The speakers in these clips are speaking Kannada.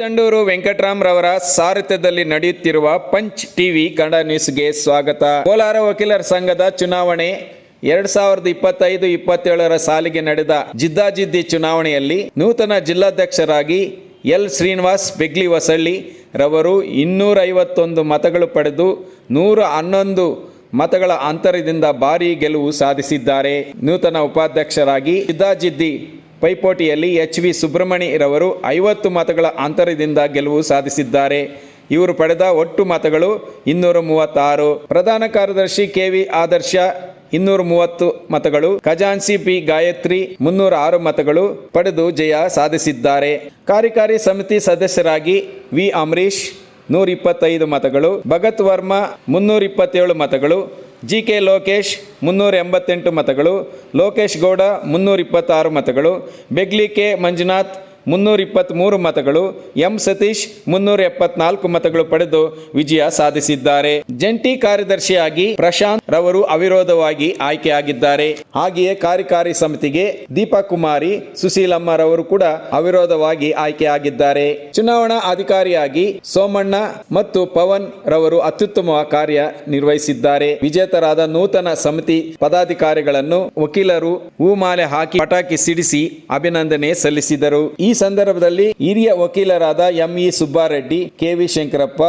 ಕಿತ್ತಂಡೂರು ವೆಂಕಟರಾಮ್ರವರ ಸಾರಥ್ಯದಲ್ಲಿ ನಡೆಯುತ್ತಿರುವ ಪಂಚ್ ಟಿವಿ ಕನ್ನಡ ನ್ಯೂಸ್ಗೆ ಸ್ವಾಗತ. ಕೋಲಾರ ವಕೀಲರ ಸಂಘದ ಚುನಾವಣೆ ಎರಡ್ ಸಾವಿರದ ಇಪ್ಪತ್ತೈದು ಇಪ್ಪತ್ತೇಳರ ಸಾಲಿಗೆ ನಡೆದ ಜಿದ್ದಾಜಿದ್ದಿ ಚುನಾವಣೆಯಲ್ಲಿ ನೂತನ ಜಿಲ್ಲಾಧ್ಯಕ್ಷರಾಗಿ ಎಲ್ ಶ್ರೀನಿವಾಸ್ ಬೆಗ್ಲಿ ವಸಳ್ಳಿ ರವರು ಇನ್ನೂರ ಐವತ್ತೊಂದು ಮತಗಳು ಪಡೆದು ನೂರ ಹನ್ನೊಂದು ಮತಗಳ ಅಂತರದಿಂದ ಭಾರೀ ಗೆಲುವು ಸಾಧಿಸಿದ್ದಾರೆ. ನೂತನ ಉಪಾಧ್ಯಕ್ಷರಾಗಿ ಜಿದ್ದಾಜಿದ್ದಿ ಪೈಪೋಟಿಯಲ್ಲಿ ಎಚ್ ವಿ ಸುಬ್ರಹ್ಮಣಿ ರವರು ಐವತ್ತು ಮತಗಳ ಅಂತರದಿಂದ ಗೆಲುವು ಸಾಧಿಸಿದ್ದಾರೆ. ಇವರು ಪಡೆದ ಒಟ್ಟು ಮತಗಳು ಇನ್ನೂರ ಮೂವತ್ತಾರು ಪ್ರಧಾನ ಕಾರ್ಯದರ್ಶಿ ಕೆ ವಿ ಆದರ್ಶ ಇನ್ನೂರ ಮೂವತ್ತು ಮತಗಳು. ಖಜಾನ್ಸಿ ಪಿ ಗಾಯತ್ರಿ ಮುನ್ನೂರ ಆರು ಮತಗಳು ಪಡೆದು ಜಯ ಸಾಧಿಸಿದ್ದಾರೆ. ಕಾರ್ಯಕಾರಿ ಸಮಿತಿ ಸದಸ್ಯರಾಗಿ ವಿ ಅಮರೀಶ್ ನೂರ ಇಪ್ಪತ್ತೈದು ಮತಗಳು. ಭಗತ್ ವರ್ಮಾ ಮುನ್ನೂರ ಇಪ್ಪತ್ತೇಳು ಮತಗಳು. ಜಿ ಕೆ ಲೋಕೇಶ್ ಮುನ್ನೂರ ಎಂಬತ್ತೆಂಟು ಮತಗಳು ಲೋಕೇಶ್ ಗೌಡ ಮುನ್ನೂರ ಇಪ್ಪತ್ತಾರು ಮತಗಳು ಬೆಗ್ಲಿ ಕೆ ಮಂಜುನಾಥ್ ಮುನ್ನೂರ ಇಪ್ಪತ್ತ್ಮೂರು ಮತಗಳು, ಎಂ ಸತೀಶ್ ಮುನ್ನೂರ ಎಪ್ಪತ್ನಾಲ್ಕು ಮತಗಳು ಪಡೆದು ವಿಜಯ ಸಾಧಿಸಿದ್ದಾರೆ. ಜಂಟಿ ಕಾರ್ಯದರ್ಶಿಯಾಗಿ ಪ್ರಶಾಂತ್ ರವರು ಅವಿರೋಧವಾಗಿ ಆಯ್ಕೆಯಾಗಿದ್ದಾರೆ. ಹಾಗೆಯೇ ಕಾರ್ಯಕಾರಿ ಸಮಿತಿಗೆ ದೀಪಾ ಕುಮಾರಿ ಸುಶೀಲಮ್ಮ ರವರು ಕೂಡ ಅವಿರೋಧವಾಗಿ ಆಯ್ಕೆಯಾಗಿದ್ದಾರೆ. ಚುನಾವಣಾ ಅಧಿಕಾರಿಯಾಗಿ ಸೋಮಣ್ಣ ಮತ್ತು ಪವನ್ ರವರು ಅತ್ಯುತ್ತಮ ಕಾರ್ಯ ನಿರ್ವಹಿಸಿದ್ದಾರೆ. ವಿಜೇತರಾದ ನೂತನ ಸಮಿತಿ ಪದಾಧಿಕಾರಿಗಳನ್ನು ವಕೀಲರು ಹೂಮಾಲೆ ಹಾಕಿ ಪಟಾಕಿ ಸಿಡಿಸಿ ಅಭಿನಂದನೆ ಸಲ್ಲಿಸಿದರು. ಸಂದರ್ಭದಲ್ಲಿ ಹಿರಿಯ ವಕೀಲರಾದ M E Subbareddy K V Shankarappa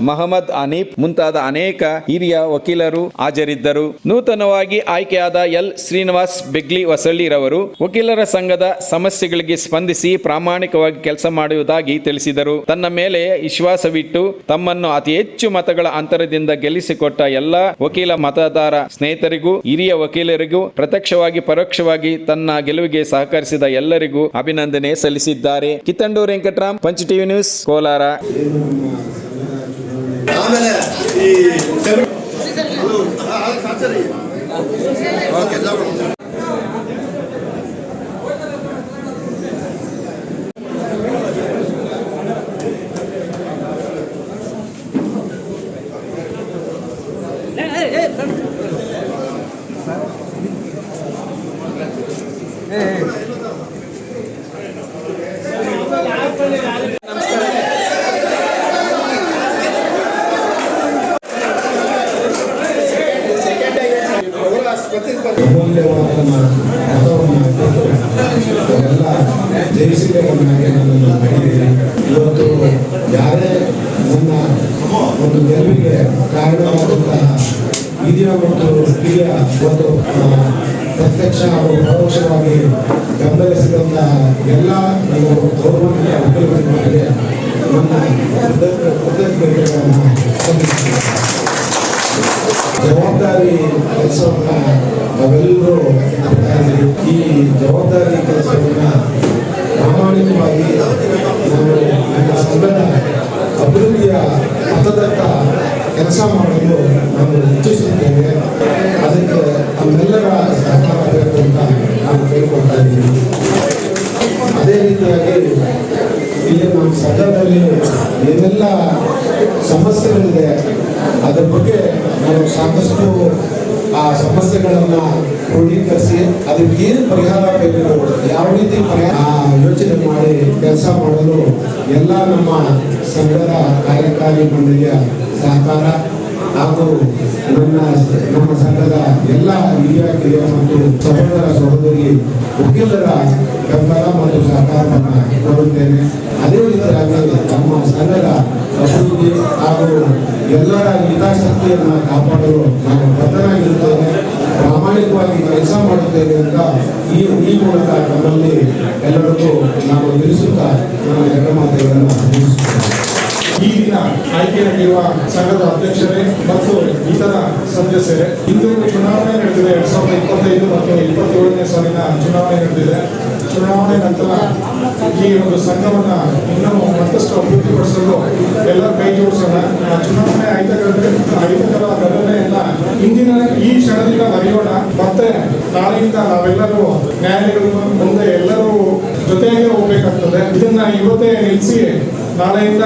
Mohammed Anif ಮುಂತಾದ ಅನೇಕ ಹಿರಿಯ ವಕೀಲರು ಹಾಜರಿದ್ದರು. ನೂತನವಾಗಿ ಆಯ್ಕೆಯಾದ ಎಲ್. ಶ್ರೀನಿವಾಸ್ ಬೆಗ್ಲಿ ವಸಳ್ಳಿರವರು ವಕೀಲರ ಸಂಘದ ಸಮಸ್ಯೆಗಳಿಗೆ ಸ್ಪಂದಿಸಿ ಪ್ರಾಮಾಣಿಕವಾಗಿ ಕೆಲಸ ಮಾಡುವುದಾಗಿ ತಿಳಿಸಿದರು. ತನ್ನ ಮೇಲೆ ವಿಶ್ವಾಸವಿಟ್ಟು ತಮ್ಮನ್ನು ಅತಿ ಹೆಚ್ಚು ಮತಗಳ ಅಂತರದಿಂದ ಗೆಲ್ಲಿಸಿಕೊಟ್ಟ ಎಲ್ಲ ವಕೀಲ ಮತದಾರ ಸ್ನೇಹಿತರಿಗೂ, ಹಿರಿಯ ವಕೀಲರಿಗೂ ಪ್ರತ್ಯಕ್ಷವಾಗಿ ಪರೋಕ್ಷವಾಗಿ ತನ್ನ ಗೆಲುವಿಗೆ ಸಹಕರಿಸಿದ ಎಲ್ಲರಿಗೂ ಅಭಿನಂದನೆ ಸಲ್ಲಿಸಿದ್ದಾರೆ. ಕಿತ್ತಂಡೂರು ವೆಂಕಟರಾಮ್, ಪಂಚ ಟಿವಿ ನ್ಯೂಸ್, ಕೋಲಾರ. ಆಮೇಲೆ ಈ ಸೆವೆನ್ ಓಕೆ ಅಮೂಲ್ಯವಾದ ಜಯಿಸಿದವನ್ನಾಗಿ ನನ್ನನ್ನು ಮಾಡಿದ್ದೀರಿ ಇವತ್ತು ಯಾರೇ ನನ್ನ ಒಂದು ಗೆಲುವಿಗೆ ಕಾರಣವಾದಂತಹ ಹಿರಿಯ ಮತ್ತು ಹಿರಿಯ ಒಂದು ಪ್ರತ್ಯಕ್ಷ ಹಾಗೂ ಪರೋಕ್ಷವಾಗಿ ಬೆಂಬಲಿಸಿದಂತಹ ಎಲ್ಲ ನನ್ನ ಗೌರವನೀಯ ಮುಖ್ಯಮಂತ್ರಿಗಳಿಗೆ ನನ್ನ ಕೃತಜ್ಞ- ಕೃತಜ್ಞತೆಗಳನ್ನು ಜವಾಬ್ದಾರಿ ಕೆಲಸವನ್ನ ನಾವೆಲ್ಲರೂ ಈ ಜವಾಬ್ದಾರಿ ಕೆಲಸವನ್ನ ಪ್ರಾಮಾಣಿಕವಾಗಿ ನಮ್ಮ ಸಂಘದ ಅಭಿವೃದ್ಧಿಯ ಪಥದತ್ತ ಕೆಲಸ ಮಾಡಲು ನಾನು ಇಚ್ಛಿಸುತ್ತೇನೆ. ಅದಕ್ಕೆ ನಮ್ಮೆಲ್ಲರ ಸಹಕಾರ ಬೇಕು ಅಂತ ನಾನು ಕೇಳ್ಕೊಳ್ತಾ ಇದ್ದೀನಿ. ಅದೇ ರೀತಿಯಾಗಿ ಇಲ್ಲಿ ನಮ್ಮ ಸಂಘದಲ್ಲಿ ಏನೆಲ್ಲ ಸಮಸ್ಯೆಗಳಿದೆ, ಅದರ ಬಗ್ಗೆ ನಾವು ಸಾಕಷ್ಟು ಸಮಸ್ಯೆಗಳನ್ನ ಕ್ರೋಢೀಕರಿಸಿ ಅದಕ್ಕೆ ಏನು ಪರಿಹಾರ ಬೇಕು ಯಾವ ರೀತಿ ಪರಿಹಾರ? ಯೋಚನೆ ಮಾಡಿ ಕೆಲಸ ಮಾಡಲು ಎಲ್ಲ ನಮ್ಮ ಸಂಘದ ಕಾರ್ಯಕಾರಿ ಮಂಡಳಿಯ ಸಹಕಾರ ಹಾಗೂ ನನ್ನ ನಮ್ಮ ಸಂಘದ ಎಲ್ಲ ಹಿರಿಯ, ಕಿರಿಯ ಮತ್ತು ಸಹೋದರ ಸಹೋದರಿ ವಕೀಲರ ಬೆಂಬಲ ಮತ್ತು ಸಹಕಾರವನ್ನು ಕೋರುತ್ತೇನೆ ಅದೇ ರೀತಿಯಾಗಿ ನಮ್ಮ ಸಂಘದ ಅಭಿವೃದ್ಧಿ ಹಾಗೂ ಎಲ್ಲರ ಹಿತಾಸಕ್ತಿಯನ್ನು ಕಾಪಾಡಲು ನಾನು ಬದ್ಧನಾಗಿರುತ್ತೇನೆ ಪ್ರಾಮಾಣಿಕವಾಗಿ ಕೆಲಸ ಮಾಡುತ್ತೇನೆ ಅಂತ ಈ ಈ ಮೂಲಕ ನಮ್ಮಲ್ಲಿ ಎಲ್ಲರಿಗೂ ನಾನು ತಿಳಿಸುತ್ತಾ ನನ್ನ ಎರಡು ಮಾತುಗಳನ್ನು ಈ ದಿನ ಆಯ್ಕೆಯಾಗಿರುವ ಸಂಘದ ಅಧ್ಯಕ್ಷರೇ ಮತ್ತು ಇತರ ಸದಸ್ಯರೇ, ಇಂದು ಚುನಾವಣೆ ನಡೆದಿದೆ. ಎರಡ್ ಸಾವಿರದ ಇಪ್ಪತ್ತೈದು ಮತ್ತು ಇಪ್ಪತ್ತೇಳನೇ ಸಾಲಿನ ಚುನಾವಣೆ ನಡೆದಿದೆ. ಚುನಾವಣೆ ನಂತರ ಈ ಒಂದು ಸಂಘವನ್ನು ಇನ್ನೂ ಮತ್ತಷ್ಟು ಅಭಿವೃದ್ಧಿಪಡಿಸಲು ಎಲ್ಲ ಕೈ ಜೋಡಿಸೋಣ. ಆ ಚುನಾವಣೆ ಆಯ್ತಕ್ಕಂತೆ ಆಯ್ತಕರ ಘಟನೆಯನ್ನ ಇಂದಿನ ಈ ಕ್ಷಣದಿಂದ ಬರೆಯೋಣ. ಮತ್ತೆ ನಾಳೆಯಿಂದ ನಾವೆಲ್ಲರೂ ನ್ಯಾಯಾಲಯಗಳು ಮುಂದೆ ಎಲ್ಲರೂ ಜೊತೆಯಾಗಿ ಹೋಗ್ಬೇಕಾಗ್ತದೆ. ಇದನ್ನ ಇವತ್ತೇ ನಿಲ್ಲಿಸಿ ನಾಳೆಯಿಂದ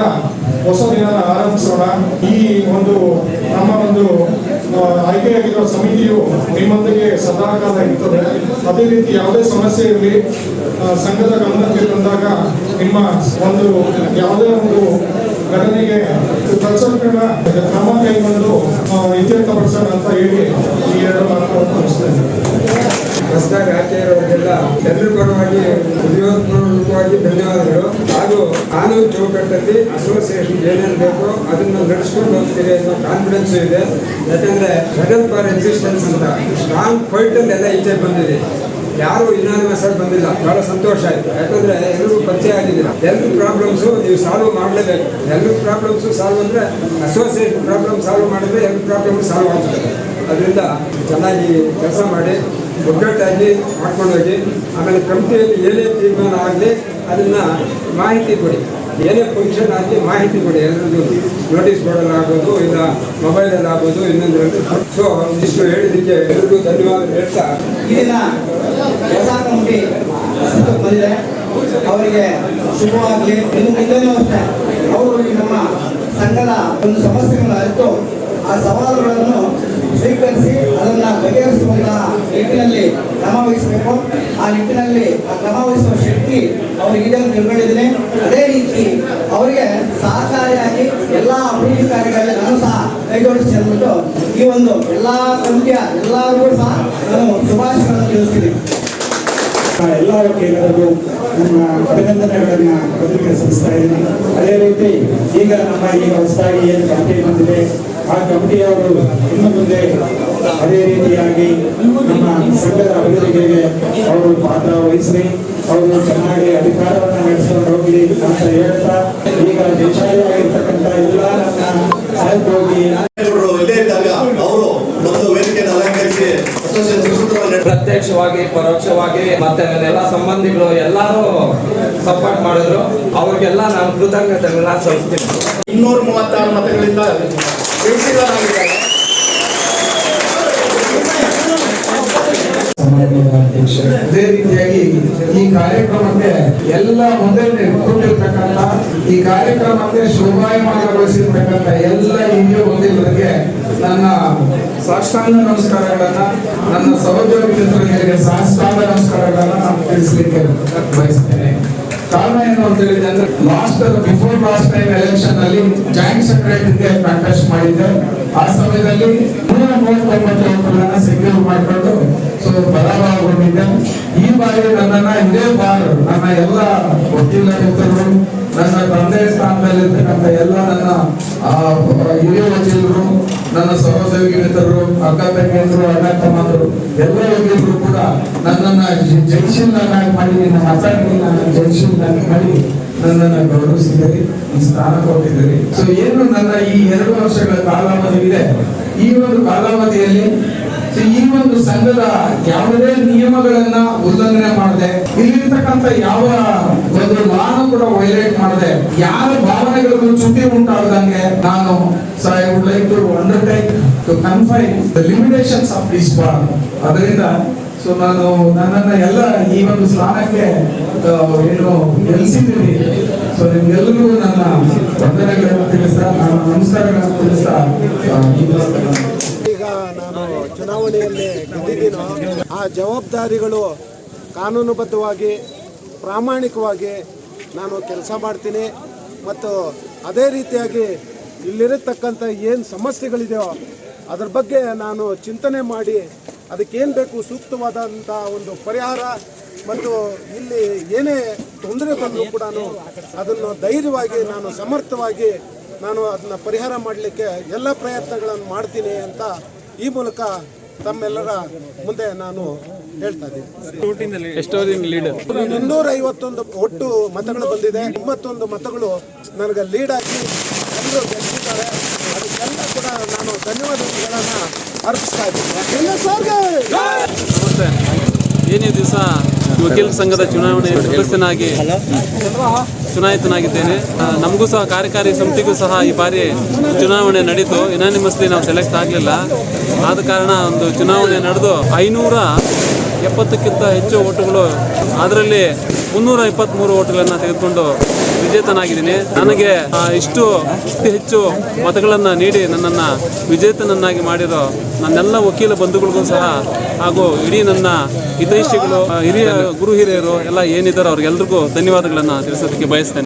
ಹೊಸ ದಿನ ಆರಂಭಿಸೋಣ. ಈ ಒಂದು ನಮ್ಮ ಒಂದು ಆಯ್ಕೆಯಾಗಿರುವ ಸಮಿತಿಯು ನಿಮ್ಮೊಂದಿಗೆ ಸದಾಕಾಲ ಇರ್ತದೆ. ಅದೇ ರೀತಿ ಯಾವುದೇ ಸಮಸ್ಯೆ ಇರಲಿ ಸಂಘದ ಗಮನಕ್ಕೆ ಬಂದಾಗ ನಿಮ್ಮ ಒಂದು ಯಾವುದೇ ಒಂದು ಘಟನೆಗೆ ತಕ್ಷಣ ಕ್ರಮ ಕೈಗೊಂಡು ಇತ್ಯರ್ಥಪಡಿಸೋಣ ಅಂತ ಹೇಳಿ ಈ ಎರಡು ಮಾತುಗಳನ್ನು ಮುಗಿಸ್ತೇನೆ ಹೊಸದಾಗಿ ಆಚೆ ಇರೋರಿಗೆಲ್ಲ ಎಲ್ಲರೂ ಪರವಾಗಿ ಉದ್ಯೋಗಪೂರ್ವಕವಾಗಿ ಧನ್ಯವಾದಗಳು. ಹಾಗೂ ಕಾನೂನು ಚೌಕಟ್ಟಲ್ಲಿ ಅಸೋಸಿಯೇಷನ್ ಏನೇನು ಬೇಕೋ ಅದನ್ನು ನಡೆಸ್ಕೊಂಡು ಹೋಗ್ತೀವಿ ಅನ್ನೋ ಕಾನ್ಫಿಡೆನ್ಸ್ ಇದೆ. ಯಾಕಂದ್ರೆ ಫಾರ್ ಎಕ್ಸಿಸ್ಟೆನ್ಸ್ ಅಂತ ಸ್ಟ್ರಾಂಗ್ ಫೈಟಲ್ಲಿ ಎಲ್ಲ ಈಚೆ ಬಂದಿದೆ. ಯಾರು ಇನ್ನೊಂದು ಮೆಸೇಜ್ ಬಂದಿಲ್ಲ. ಬಹಳ ಸಂತೋಷ ಆಯ್ತು. ಯಾಕಂದ್ರೆ ಎಲ್ಲರೂ ಪರಿಚಯ ಆಗಿದ್ದೀರಾ? ಎಲ್ಲರೂ ಪ್ರಾಬ್ಲಮ್ಸು ನೀವು ಸಾಲ್ವ್ ಮಾಡಲೇಬೇಕು. ಎಲ್ಲರೂ ಪ್ರಾಬ್ಲಮ್ಸು ಸಾಲ್ವ್ ಅಂದರೆ ಅಸೋಸಿಯೇಟ್ ಪ್ರಾಬ್ಲಮ್ ಸಾಲ್ವ್ ಮಾಡಿದ್ರೆ ಎಲ್ಲ ಪ್ರಾಬ್ಲಮ್ ಸಾಲ್ವ್ ಆಗ್ತದೆ ಅದರಿಂದ ಚೆನ್ನಾಗಿ ಕೆಲಸ ಮಾಡಿ, ಒಗ್ಗಟ್ಟಾಗಿ ಮಾಡ್ಕೊಂಡೋಗಿ ಆಮೇಲೆ ಕಮಿಟಿಯಲ್ಲಿ ಏನೇ ತೀರ್ಮಾನ ಆಗಲಿ, ಅದನ್ನು ಮಾಹಿತಿ ಕೊಡಿ. ಏನೇ ಫಂಕ್ಷನ್ ಆಗಲಿ ಮಾಹಿತಿ ಕೊಡಿ ಎಲ್ಲರಿಗೂ ನೋಟಿಸ್ ಬೋರ್ಡಲ್ಲಿ ಇಲ್ಲ ಮೊಬೈಲಲ್ಲಿ ಆಗ್ಬೋದು ಇನ್ನೊಂದರಲ್ಲಿ ಸೊ ಇಷ್ಟು ಹೇಳಿದ್ದಕ್ಕೆ ಎಲ್ಲರಿಗೂ ಧನ್ಯವಾದ ಹೇಳ್ತಾ. ಇದನ್ನು ದಿನ ಕೆಲಸ ಬಂದಿದೆ ಅವರಿಗೆ ಶುಭವಾಗಲಿ. ಇನ್ನು ಮುಂದೆನೂ ಅಷ್ಟೇ, ಅವರು ನಮ್ಮ ಸಂಘದ ಒಂದು ಸಮಸ್ಯೆಗಳನ್ನು ಅರಿತು ಆ ಸವಾಲುಗಳನ್ನು ಸ್ವೀಕರಿಸಿ ಅದನ್ನ ಬಗೆಹರಿಸುವಂತಹ ನಿಟ್ಟಿನಲ್ಲಿ ಕ್ರಮ ವಹಿಸಬೇಕು. ಆ ನಿಟ್ಟಿನಲ್ಲಿ ಆ ಕ್ರಮ ವಹಿಸುವ ಶಕ್ತಿ ಅವರಿಗೆ ತಿಳ್ಕೊಂಡಿದ್ದೀನಿ ಅದೇ ರೀತಿ ಅವರಿಗೆ ಸಹಕಾರಿಯಾಗಿ ಎಲ್ಲ ಅಭಿವೃದ್ಧಿ ಕಾರ್ಯಗಳಲ್ಲಿ ನಾನು ಸಹ ಕೈಜೋಡಿಸಿ ಅಂದ್ಬಿಟ್ಟು ಈ ಒಂದು ಎಲ್ಲ ಕಮಿಟಿಯ ಎಲ್ಲರಿಗೂ ಸಹ ನಾನು ಶುಭಾಶಯಗಳನ್ನು ತಿಳಿಸ್ತೀನಿ. ಎಲ್ಲ ನಮ್ಮ ಅಭಿನಂದನೆಗಳನ್ನ ಬದಲಿಗೆ ಸಲ್ಲಿಸ್ತಾ ಇದ್ದೀನಿ. ಅದೇ ರೀತಿ ಈಗ ನಮ್ಮ ಈಗ ಹೊಸದಾಗಿ ಏನು ಕಮಿಟಿ ಬಂದಿದೆ, ಆ ಕಮಿಟಿಯವರು ಇನ್ನು ಮುಂದೆ ಅದೇ ರೀತಿಯಾಗಿ ನಮ್ಮ ಸಂಘದ ಅಭಿವೃದ್ಧಿಗೆ ಅವರು ಪಾತ್ರ ವಹಿಸಲಿ. ಅವರು ಚೆನ್ನಾಗಿ ಅಧಿಕಾರವನ್ನು ನಡೆಸಿಕೊಂಡು ಹೋಗಲಿ ಅಂತ ಹೇಳ್ತಾ, ಈಗ ದೇಶಾಳಿಯಾಗಿರ್ತಕ್ಕಂಥ ಎಲ್ಲ ನನ್ನ ಸಹೋದ್ಯೋಗಿ ಸಾಹೇಬ್ರು ಇಲ್ಲೇ ಇದ್ದಾಗ ಅವರು ಒಂದು ವೇದಿಕೆಯನ್ನು ಅಲಂಕರಿಸಿ ಅಸೋಸಿಯೇಷನ್ ಸೂತ್ರವನ್ನು ಪ್ರತ್ಯಕ್ಷವಾಗಿ, ಪರೋಕ್ಷವಾಗಿ ಮತ್ತೆ ನನ್ನ ಎಲ್ಲ ಸಂಬಂಧಿಗಳು ಎಲ್ಲರೂ ಸಪೋರ್ಟ್ ಮಾಡಿದ್ರು. ಅವ್ರಿಗೆಲ್ಲ ನಾನು ಕೃತಜ್ಞತೆಗಳನ್ನ ಸಲ್ಲಿಸ್ತೀನಿ. ಇನ್ನೂರ ಮೂವತ್ತಾರು ಮತಗಳಿಂದ ಅದೇ ರೀತಿಯಾಗಿ ಈ ಕಾರ್ಯಕ್ರಮಕ್ಕೆ ಎಲ್ಲ ಮುಂದೆ ಕೊಟ್ಟಿರ್ತಕ್ಕಂಥ ಈ ಕಾರ್ಯಕ್ರಮಕ್ಕೆ ಶೋಭಾಯಮಾನಗೊಳಿಸಿರ್ತಕ್ಕಂಥ ಎಲ್ಲ ಹಿರಿಯ ವಕೀಲರಿಗೆ ನನ್ನ ಸಾಷ್ಟಾಂಗ ನಮಸ್ಕಾರಗಳನ್ನ, ನನ್ನ ಸಹೋದ್ಯೋಗಿ ಮಿತ್ರರಿಗೆ ಸಾಷ್ಟಾಂಗ ನಮಸ್ಕಾರಗಳನ್ನ ನಾನು ತಿಳಿಸಲಿಕ್ಕೆ ಬಯಸ್ತೇನೆ. ಕಾರಣ ಏನು ಅಂತ ಹೇಳಿದೆ ಅಂದ್ರೆ last before last time election ಅಲ್ಲಿ ಜಾಯಿಂಟ್ ಸೆಕ್ರೆಟರಿಗೆ ಕಂಟೆಸ್ಟ್ ಮಾಡಿದ್ದೆ. ಆ ಸಮಯದಲ್ಲಿ ನೂರ ಮೂವತ್ತೊಂಬತ್ತು ಸೆಕ್ಯೂರ್ ಮಾಡಿಕೊಂಡು ಪರಾಭವಗೊಂಡಿದ್ದೆ ಈ ಬಾರಿ ನನ್ನನ್ನ ಇದೇ ಬಾರ್, ನನ್ನ ಎಲ್ಲ ವಕೀಲ ಮಿತ್ರರು, ನನ್ನ ತಂದೆ ಸ್ಥಾನದಲ್ಲಿ ಇರ್ತಕ್ಕಂಥ ಎಲ್ಲ ನನ್ನ ಹಿರಿಯ ವಕೀಲರು, ನನ್ನ ಸಹೋದ್ಯೋಗಿ ಮಿತ್ರರು, ಅಕ್ಕ ತಂಗಿಯರು, ಅಣ್ಣ ತಮ್ಮರು ಎಲ್ಲ ವಕೀಲರು ಕೂಡ ನನ್ನನ್ನ ಜಂಕ್ಷನ್ ಮಾಡಿ ನನ್ನ ಮಾತಾಡಿ ನನ್ನ ಜಂಕ್ಷನ್ ಮಾಡಿ ನನ್ನನ್ನ ಗೌರವಿಸಿದ್ದೀರಿ, ಈ ಸ್ಥಾನ ಕೊಟ್ಟಿದ್ದೀರಿ. ಸೊ ಏನು ನನ್ನ ಈ ಎರಡು ವರ್ಷಗಳ ಕಾಲಾವಧಿ ಇದೆ, ಈ ಒಂದು ಕಾಲಾವಧಿಯಲ್ಲಿ ಈ ಒಂದು ಸಂಘದ ಯಾವುದೇ ನಿಯಮಗಳನ್ನ ಉಲ್ಲಂಘನೆ ಮಾಡದೆ, ಇಲ್ಲಿರ್ತಕ್ಕಂಥ ಯಾವ ಒಂದು ಲಾನು ಕೂಡ ವೈಲೇಟ್ ಮಾಡದೆ, ಯಾರ ಭಾವನೆಗಳಿಗೂ ಚ್ಯುತಿ ಉಂಟಾಗದಂಗೆ ನಾನು so I would like to undertake to confine the limitations of this ಅದರಿಂದ ಸೊ ನಾನು ನನ್ನನ್ನು ಎಲ್ಲ ಈ ಒಂದು ಸ್ಥಾನಕ್ಕೆ ಏನು ಗೆಲ್ಸಿದ್ದೀನಿ ಸೊ ನಿಮ್ಗೆಲ್ಲರಿಗೂ ನನ್ನ ವಂದನೆಗಳನ್ನು ತಿಳಿಸ್ತಾ, ನನ್ನ ನಮಸ್ಕಾರಗಳನ್ನು ತಿಳಿಸ್ತಾ ಆ, ಈ ಮಾತನ್ನ ಈಗ ನಾನು ಚುನಾವಣೆಯಲ್ಲಿ ಗೆದ್ದಿದ್ದೀನೋ, ಆ ಜವಾಬ್ದಾರಿಗಳು ಕಾನೂನುಬದ್ಧವಾಗಿ, ಪ್ರಾಮಾಣಿಕವಾಗಿ ನಾನು ಕೆಲಸ ಮಾಡ್ತೀನಿ. ಮತ್ತು ಅದೇ ರೀತಿಯಾಗಿ ಇಲ್ಲಿರತಕ್ಕಂಥ ಏನು ಸಮಸ್ಯೆಗಳಿದೆಯೋ, ಅದ್ರ ಬಗ್ಗೆ ನಾನು ಚಿಂತನೆ ಮಾಡಿ, ಅದಕ್ಕೇನು ಬೇಕು ಸೂಕ್ತವಾದಂಥ ಒಂದು ಪರಿಹಾರ, ಮತ್ತು ಇಲ್ಲಿ ಏನೇ ತೊಂದರೆ ಬಂದರೂ ಕೂಡ ಅದನ್ನು ಧೈರ್ಯವಾಗಿ ನಾನು ಸಮರ್ಥವಾಗಿ ನಾನು ಅದನ್ನ ಪರಿಹಾರ ಮಾಡಲಿಕ್ಕೆ ಎಲ್ಲ ಪ್ರಯತ್ನಗಳನ್ನು ಮಾಡ್ತೀನಿ ಅಂತ ಈ ಮೂಲಕ ತಮ್ಮೆಲ್ಲರ ಮುಂದೆ ನಾನು ಹೇಳ್ತಾ ಇದ್ದೀನಿ. ಮುನ್ನೂರ ಐವತ್ತೊಂದು ಒಟ್ಟು ಮತಗಳು ಬಂದಿದೆ. ಇಪ್ಪತ್ತೊಂದು ಮತಗಳು ನನಗೆ ಲೀಡ್ ಆಗಿ ಎಲ್ಲರೂ ಗೆದ್ದಿದ್ದಾರೆ ಅದಕ್ಕೆಲ್ಲ ಕೂಡ ನಾನು ಧನ್ಯವಾದಗಳನ್ನು ಅರ್ಪಿಸ್ತಾ ಇದ್ದೀನಿ. ನಮಸ್ತೆ. ಏನೇ ದಿವಸ ವಕೀಲ ಸಂಘದ ಚುನಾವಣೆ ಸದಸ್ಯನಾಗಿ ಚುನಾಯಿತನಾಗಿದ್ದೇನೆ. ನಮಗೂ ಸಹ ಕಾರ್ಯಕಾರಿ ಸಮಿತಿಗೂ ಸಹ ಈ ಬಾರಿ ಚುನಾವಣೆ ನಡೀತು. ಇನಾನಿಮಸ್ಲಿ ನಾವು ಸೆಲೆಕ್ಟ್ ಆಗಲಿಲ್ಲ. ಆದ ಕಾರಣ ಒಂದು ಚುನಾವಣೆ ನಡೆದು ಐನೂರ ಎಪ್ಪತ್ತಕ್ಕಿಂತ ಹೆಚ್ಚು ಓಟುಗಳು ಅದರಲ್ಲಿ ಮುನ್ನೂರ ಇಪ್ಪತ್ತ್ಮೂರು ಓಟುಗಳನ್ನು ತೆಗೆದುಕೊಂಡು ವಿಜೇತನಾಗಿದ್ದೀನಿ. ನನಗೆ ಇಷ್ಟು ಅತಿ ಹೆಚ್ಚು ಮತಗಳನ್ನು ನೀಡಿ ನನ್ನನ್ನು ವಿಜೇತನನ್ನಾಗಿ ಮಾಡಿರೋ ನನ್ನೆಲ್ಲ ವಕೀಲ ಬಂಧುಗಳಿಗೂ ಸಹ, ಹಾಗೂ ಇಡೀ ನನ್ನ ಹಿತೈಷಿಗಳು ಹಿರಿಯ ಗುರು ಹಿರಿಯರು ಎಲ್ಲ ಏನಿದ್ದಾರೋ ಅವ್ರಿಗೆಲ್ರಿಗೂ ಧನ್ಯವಾದಗಳನ್ನು ತಿಳಿಸೋದಕ್ಕೆ ಬಯಸ್ತೇನೆ.